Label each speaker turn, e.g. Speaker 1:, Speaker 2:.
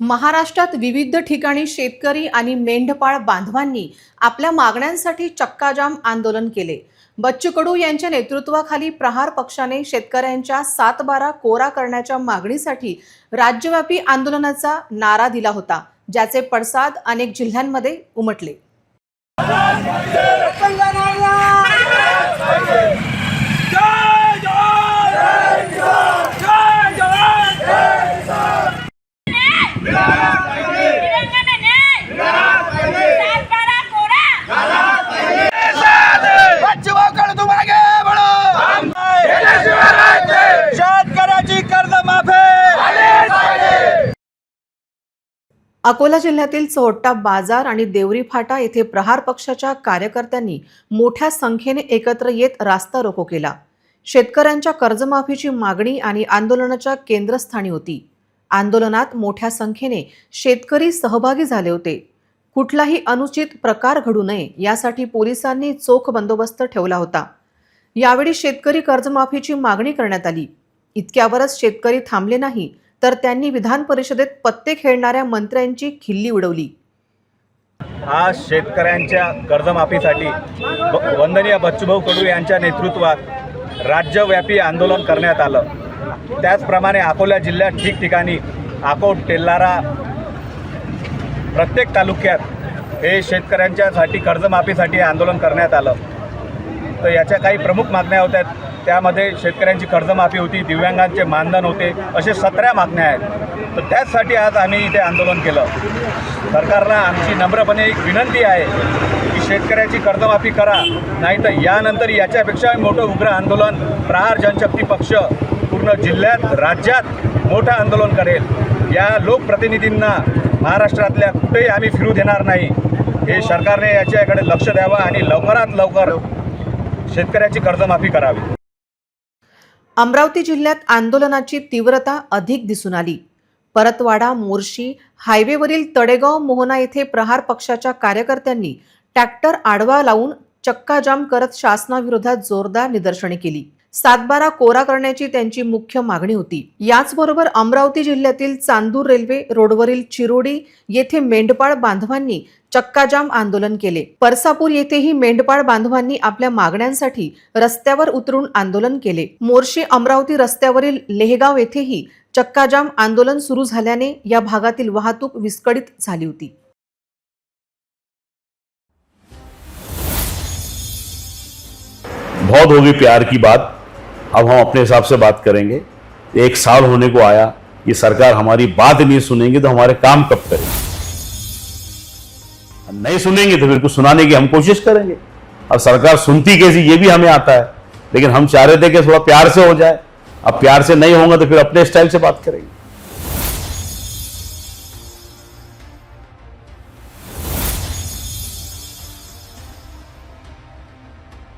Speaker 1: महाराष्ट्रात विविध ठिकाणी शेतकरी आणि मेंढपाळ बांधवांनी आपल्या मागण्यांसाठी चक्काजाम आंदोलन केले बच्चू कडू यांच्या नेतृत्वाखाली प्रहार पक्षाने शेतकऱ्यांच्या सातबारा कोरा करण्याच्या मागणीसाठी राज्यव्यापी आंदोलनाचा नारा दिला होता ज्याचे पडसाद अनेक जिल्ह्यांमध्ये उमटले अकोला जिल्ह्यातील चोहट्टा बाजार आणि देवरी फाटा येथे प्रहार पक्षाच्या कार्यकर्त्यांनी मोठ्या संख्येने एकत्र येत रास्ता रोको केला शेतकऱ्यांच्या कर्जमाफीची मागणी आणि आंदोलनाच्या केंद्रस्थानी होती आंदोलनात मोठ्या संख्येने शेतकरी सहभागी झाले होते कुठलाही अनुचित प्रकार घडू नये यासाठी पोलिसांनी चोख बंदोबस्त ठेवला होता यावेळी शेतकरी कर्जमाफीची मागणी करण्यात आली इतक्यावरच शेतकरी थांबले नाही तर त्यांनी विधान परिषदेत पत्ते खेळणाऱ्या मंत्र्यांची खिल्ली उडवली
Speaker 2: आज शेतकऱ्यांच्या कर्जमाफीसाठी वंदनीय बच्चूभाऊ कडू यांच्या नेतृत्वात राज्यव्यापी आंदोलन करण्यात आलं त्याचप्रमाणे अकोला जिल्ह्यात ठिकठिकाणी अकोट टेल्लारा प्रत्येक तालुक्यात हे शेतकऱ्यांच्यासाठी कर्जमाफीसाठी आंदोलन करण्यात आलं तर याच्या काही प्रमुख मागण्या होत्या त्यामध्ये शेतकऱ्यांची कर्जमाफी होती दिव्यांगांचे मानधन होते असे सतऱ्या मागण्या आहेत तर त्याचसाठी आज आम्ही इथे आंदोलन केलं सरकारला आमची नम्रपणे एक विनंती आहे की शेतकऱ्याची कर्जमाफी करा नाही तर यानंतर याच्यापेक्षा मोठं उग्र आंदोलन प्रहार जनशक्ती पक्ष पूर्ण जिल्ह्यात राज्यात मोठं आंदोलन करेल या लोकप्रतिनिधींना महाराष्ट्रातल्या कुठेही आम्ही फिरू देणार नाही हे सरकारने याच्याकडे लक्ष द्यावं आणि लवकरात लवकर शेतकऱ्याची कर्जमाफी करावी
Speaker 1: अमरावती जिल्ह्यात आंदोलनाची तीव्रता अधिक दिसून आली परतवाडा मोर्शी हायवेवरील तडेगाव मोहना येथे प्रहार पक्षाच्या कार्यकर्त्यांनी ट्रॅक्टर आडवा लावून चक्काजाम करत शासनाविरोधात जोरदार निदर्शने केली सातबारा कोरा करण्याची त्यांची मुख्य मागणी होती याचबरोबर अमरावती जिल्ह्यातील चांदूर रेल्वे रोडवरील चिरोडी येथे मेंढपाळ बांधवांनी चक्काजाम आंदोलन केले परसापूर येथेही मेंढपाळ बांधवांनी आपल्या मागण्यांसाठी रस्त्यावर उतरून आंदोलन केले मोर्शी अमरावती रस्त्यावरील लेहगाव येथेही चक्काजाम आंदोलन सुरू झाल्याने या भागातील वाहतूक विस्कळीत झाली होती
Speaker 3: बहुत होगी प्यार की बात अब हम अपने हिसाब से बात करेंगे एक साल होने को आया ये सरकार हमारी बात नहीं सुनेंगी तो हमारे काम कब करेंगे नहीं सुनेंगे तो फिर कुछ सुनाने की हम कोशिश करेंगे अब सरकार सुनती कैसी ये भी हमें आता है लेकिन हम चाह रहे थे कि थोड़ा प्यार से हो जाए अब प्यार से नहीं होगा तो फिर अपने स्टाइल से बात करेंगे